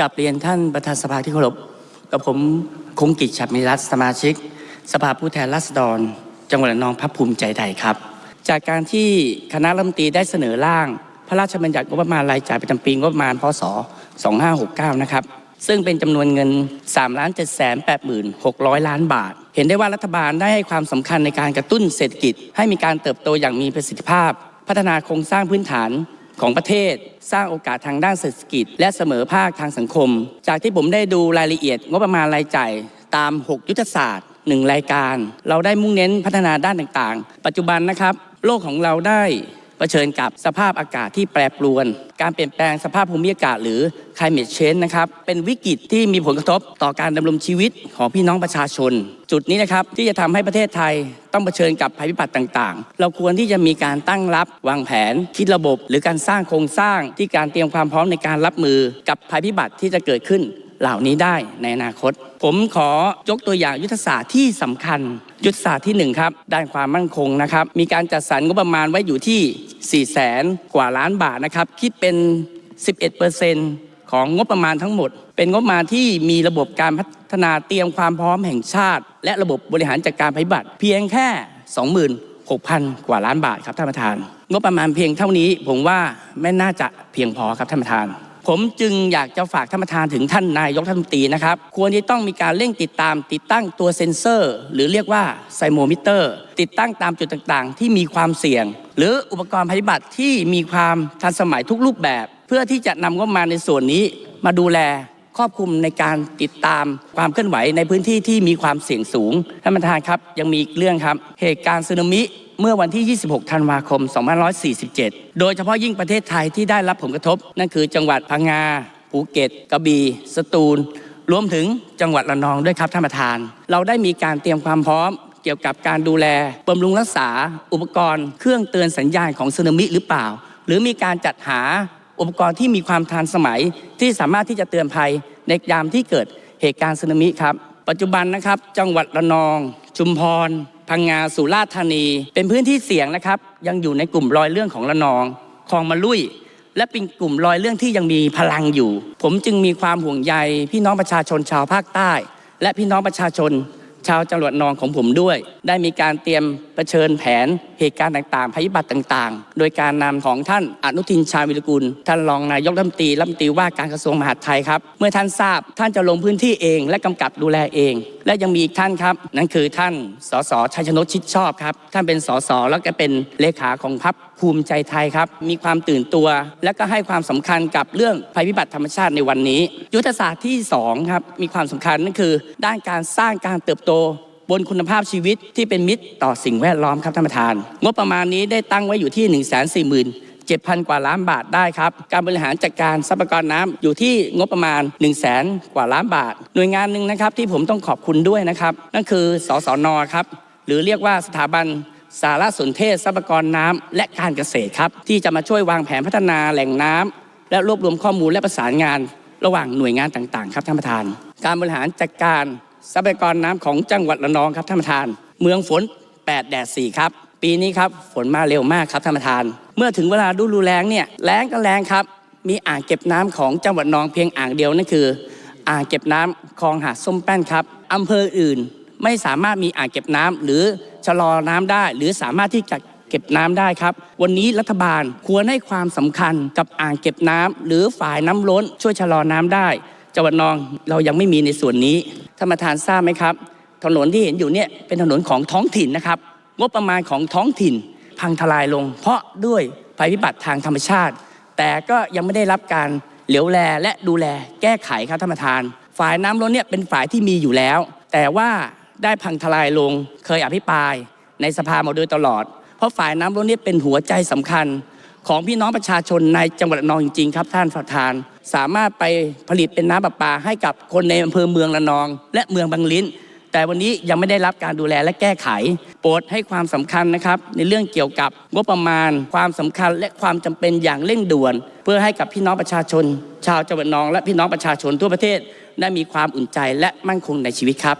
กับเรียนท่านประธานสภาที่เคารพกับผมคงกิจฉับมีรัตสมาชิก สภาผู้แทนราษฎร จังหวัดนองพักภูมิใจไทยครับ จากการที่คณะรัฐมนตรีได้เสนอร่าง พระราชบัญญัติงบประมาณรายจ่ายประจำปีงบประมาณพศ 2569 นะครับ ซึ่งเป็นจำนวนเงิน 3 7 8 6 0 0 ล้านบาท เห็นได้ว่ารัฐบาลได้ให้ความสำคัญในการกระตุ้นเศรษฐกิจ ให้มีการเติบโตอย่างมีประสิทธิภาพ พัฒนาโครงสร้างพื้นฐาน ของประเทศ สร้างโอกาสทางด้านเศรษฐกิจ และเสมอภาคทางสังคม จากที่ผมได้ดูรายละเอียดงบประมาณรายจ่ายตาม 6 ยุทธศาสตร์ 1 รายการ เราได้มุ่งเน้นพัฒนาด้านต่างๆ ปัจจุบันนะครับ โลกของเราได้ ชิญกับสภาพอากาศที่แปรปรวน การเปลี่ยนแปลงสภาพภูมิอากาศหรือ climate change นะครับ เป็นวิกฤตที่มีผลกระทบต่อการดำรงชีวิตของพี่น้องประชาชน จุดนี้นะครับที่จะทำให้ประเทศไทยต้องเผชิญกับภัยพิบัติต่างๆ เราควรที่จะมีการตั้งรับวางแผน คิดระบบ หรือการสร้างโครงสร้างที่การเตรียมความพร้อมในการรับมือกับภัยพิบัติที่จะเกิดขึ้น เหล่านี้ได้ในอนาคต ผมขอยกตัวอย่างยุทธศาสตร์ที่สำคัญ ยุทธศาสตร์ที่หนึ่งครับ ด้านความมั่นคงนะครับ มีการจัดสรรงบประมาณไว้อยู่ที่4แสนกว่าล้านบาทนะครับ คิดเป็น 11%ของงบประมาณทั้งหมด เป็นงบประมาณที่มีระบบการพัฒนาเตรียมความพร้อมแห่งชาติ และระบบบริหารจัดการภัยพิบัติ เพียงแค่ 26,000 กว่าล้านบาทครับท่านประธาน งบประมาณเพียงเท่านี้ ผมว่าไม่น่าจะเพียงพอครับท่านประธาน ผมจึงอยากจะฝากท่านประธานถึงท่านนายกรัฐมนตีนะครับ ควรที่ต้องมีการเร่งติดตาม ติดตั้งตัวเซ็นเซอร์ หรือเรียกว่าไซโมมิเตอร์ ติดตั้งตามจุดต่างๆ ที่มีความเสี่ยง หรืออุปกรณ์ภัยพิบัติที่มีความทันสมัยทุกรูปแบบ เพื่อที่จะนำงบมาในส่วนนี้มาดูแลครอบคลุมในการติดตามความเคลื่อนไหวในพื้นที่ที่มีความเสี่ยงสูงท่านประธานครับยังมีอีกเรื่องครับ เหตุการณ์สึนามิ เมื่อวันที่ 26 ธันวาคม 2547 โดยเฉพาะยิ่งประเทศไทยที่ได้รับผลกระทบ นั่นคือจังหวัดพังงา ภูเก็ต กระบี่ สตูล รวมถึงจังหวัดระนองด้วยครับท่านประธาน เราได้มีการเตรียมความพร้อมเกี่ยวกับการดูแลบำรุงรักษา อุปกรณ์ เครื่องเตือนสัญญาณของสึนามิหรือเปล่า หรือมีการจัดหาอุปกรณ์ที่มีความทันสมัยที่สามารถที่จะเตือนภัยในยามที่เกิดเหตุการณ์สึนามิครับ ปัจจุบันนะครับ จังหวัดระนอง ชุมพร พังงาสุราษฎร์ธานี เป็นพื้นที่เสี่ยงนะครับ ยังอยู่ในกลุ่มรอยเรื่องของระนองคลองมะลุยและเป็นกลุ่มรอยเรื่องที่ยังมีพลังอยู่ ผมจึงมีความห่วงใยพี่น้องประชาชนชาวภาคใต้ และพี่น้องประชาชน ชาวจังหวัดนองของผมด้วย ได้มีการเตรียมเชิญแผน เหตุการณ์ต่างๆภัยพิบัติต่างๆ โดยการนำของท่านอนุทินชาญวิรกุล ท่านรองนายกรัฐมนตรีรัฐมนตรีว่าการกระทรวงมหาดไทยครับเมื่อท่านทราบท่านจะลงพื้นที่เอง และกำกับดูแลเอง และยังมีอีกท่านครับ นั่นคือท่านสสชัยชนชิดชอบครับท่านเป็นสสแล้วก็เป็นเลขาของพรรคภูมิใจไทยครับ มีความตื่นตัว และก็ให้ความสำคัญกับเรื่องภัยพิบัติธรรมชาติในวันนี้ ยุทธศาสตร์ที่สองครับมีความสำคัญนั่นคือ ด้านการสร้างการเติบโต บนคุณภาพชีวิตที่เป็นมิตรต่อสิ่งแวดล้อมครับท่านประธาน งบประมาณนี้ได้ตั้งไว้อยู่ที่ 1 4 4 0 0 0 7,000 กว่าล้านบาทได้ครับ การบริหารจัดการทรัพยากรน้ำอยู่ที่งบประมาณ 1 0 0 0 0แสนกว่าล้านบาท หน่วยงานหนึ่งนะครับที่ผมต้องขอบคุณด้วยนะครับ นั่นคือ สสนครับ หรือเรียกว่าสถาบันสารสนเทศทรัพยากรน้ำและการเกษตรครับ ที่จะมาช่วยวางแผนพัฒนาแหล่งน้ำและรวบรวมข้อมูลและประสานงาน ระหว่างหน่วยงานต่างๆ ครับท่านประธาน การบริหารจัดการ ทรัพยากรน้ำของจังหวัดระนองครับท่านประธาน เมืองฝน 8 แดด 4 ครับ ปีนี้ครับฝนมาเร็วมากครับท่านประธาน เมื่อถึงเวลาฤดูแล้งเนี่ยแล้งก็แล้งครับ มีอ่างเก็บน้ำของจังหวัดนองเพียงอ่างเดียวนั่นคือ อ่างเก็บน้ำคลองหาดส้มแป้นครับอำเภออื่นไม่สามารถมีอ่างเก็บน้ำหรือชะลอน้ำได้ หรือสามารถที่จะเก็บน้ำได้ครับ วันนี้รัฐบาลควรให้ความสำคัญกับอ่างเก็บน้ำหรือฝ่ายน้ำล้นช่วยชะลอน้ำได้ จังหวัดนองเรายังไม่มีในส่วนนี้ท่านประธานทราบไหมครับ ถนนที่เห็นอยู่เนี่ยเป็นถนนของท้องถิ่นนะครับ งบประมาณของท้องถิ่น พังทลายลง เพราะด้วยภัยพิบัติทางธรรมชาติ แต่ก็ยังไม่ได้รับการเหลียวแลและดูแลแก้ไขครับท่านประธาน ฝ่ายน้ำล้นเนี่ยเป็นฝ่ายที่มีอยู่แล้ว แต่ว่าได้พังทลายลงเคยอภิปราย ในสภามาโดยตลอด เพราะฝ่ายน้ำล้นเนี่ยเป็นหัวใจสำคัญ ของพี่น้องประชาชนในจังหวัดระนองจริงๆครับท่านประธาน สามารถไปผลิตเป็นน้ำประปาให้กับคนในอำเภอเมืองระนอง และเมืองบางลิ้น แต่วันนี้ยังไม่ได้รับการดูแลและแก้ไข โปรดให้ความสำคัญนะครับในเรื่องเกี่ยวกับงบประมาณ ความสำคัญและความจำเป็นอย่างเร่งด่วน เพื่อให้กับพี่น้องประชาชน ชาวจังหวัดนอง และพี่น้องประชาชนทั่วประเทศได้มีความอุ่นใจและมั่นคงในชีวิตครับ